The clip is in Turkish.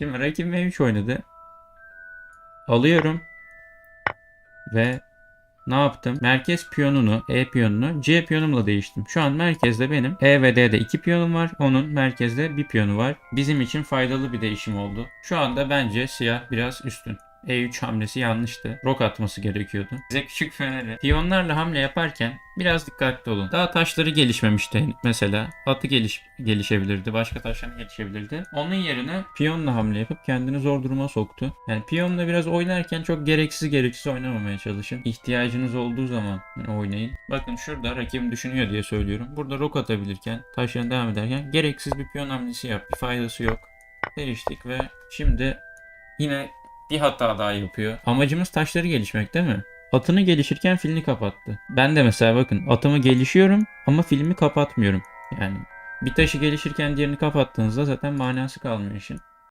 Şimdi rakip M3 oynadı. Alıyorum. Ve ne yaptım? Merkez piyonunu, E piyonunu C piyonumla değiştim. Şu an merkezde benim E ve D'de 2 piyonum var. Onun merkezde bir piyonu var. Bizim için faydalı bir değişim oldu. Şu anda bence siyah biraz üstün. E3 hamlesi yanlıştı. Rok atması gerekiyordu. Size küçük bir öneri. Piyonlarla hamle yaparken biraz dikkatli olun. Daha taşları gelişmemişti mesela. Atı geliş, gelişebilirdi. Başka taşlar gelişebilirdi. Onun yerine piyonla hamle yapıp kendini zor duruma soktu. Yani piyonla biraz oynarken çok gereksiz gereksiz oynamamaya çalışın. İhtiyacınız olduğu zaman oynayın. Bakın şurada rakibim düşünüyor diye söylüyorum. Burada rok atabilirken, taşlarına devam ederken gereksiz bir piyon hamlesi yap. Bir faydası yok. Değiştik ve şimdi yine bir hata daha yapıyor. Amacımız taşları gelişmek değil mi? Atını gelişirken filmi kapattı. Ben de mesela bakın atımı gelişiyorum ama filmi kapatmıyorum. Yani bir taşı gelişirken diğerini kapattığınızda zaten manası kalmıyor işin.